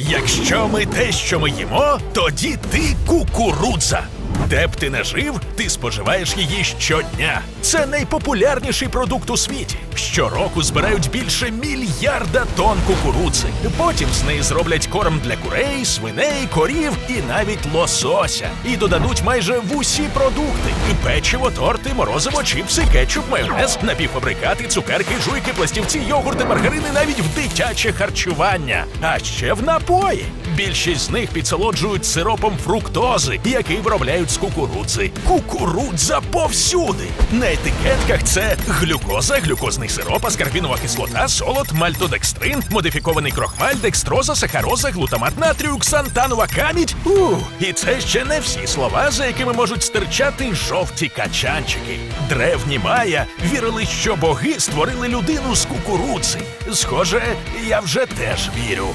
Якщо ми те, що ми їмо, тоді ти кукурудза. Де б ти не жив, ти споживаєш її щодня. Це найпопулярніший продукт у світі. Щороку збирають більше мільярда тонн кукурудзи. Потім з неї зроблять корм для курей, свиней, корів і навіть лосося. І додадуть майже в усі продукти: печиво, торти, морозиво, чіпси, кетчуп, майонез, напівфабрикати, цукерки, жуйки, пластівці, йогурти, маргарини, навіть в дитяче харчування. А ще в напої. Більшість з них підсолоджують сиропом фруктози, який виробляють з кукурудзи. Кукурудза повсюди. На етикетках це глюкоза, глюкозний сироп, аскарбінова кислота, солод, мальтодекстрин, модифікований крохмаль, декстроза, сахароза, глутамат натрію, ксантанова камідь. Ух, і це ще не всі слова, за якими можуть стирчати жовті качанчики. Древні майя вірили, що боги створили людину з кукурудзи. Схоже, я вже теж вірю.